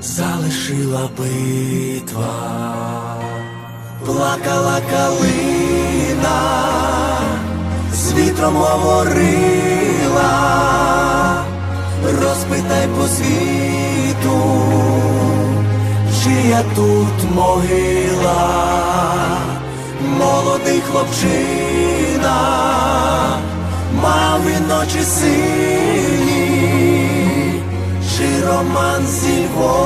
залишила битва, плакала калина, з вітром говорила, розпитай по світу, чия тут могила, молодий хлопчина, мав він ночі сині Роман зі Львова,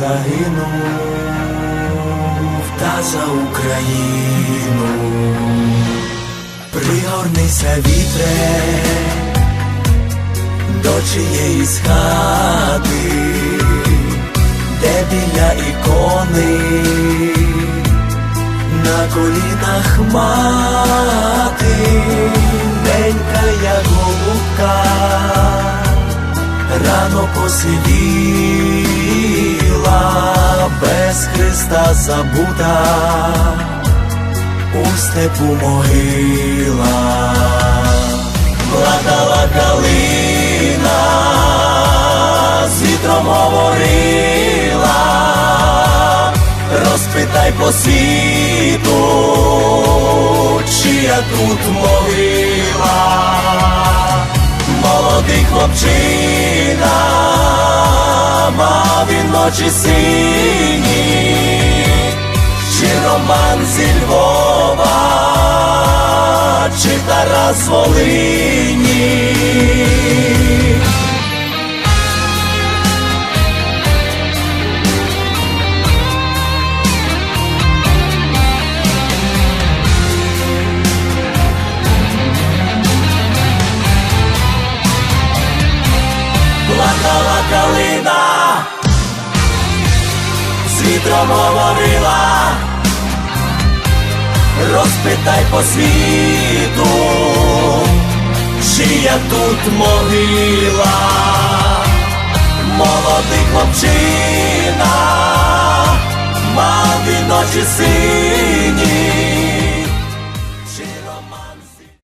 загинув та за Україну. Пригорнися вітре до чиєїсь хати, де біля ікони на колінах мати, ненька як голубка, рано посивіла, без Христа забута, у степу могила, плакала калина, з вітром говорила. Розпитай по світу, чия тут могила, молодий хлопчина, ночі сині, чи Роман зі Львова, чи Тарас Волині. Вітром говорила, розпитай по світу, чия тут могила, молодий хлопчина, мав він ночі син.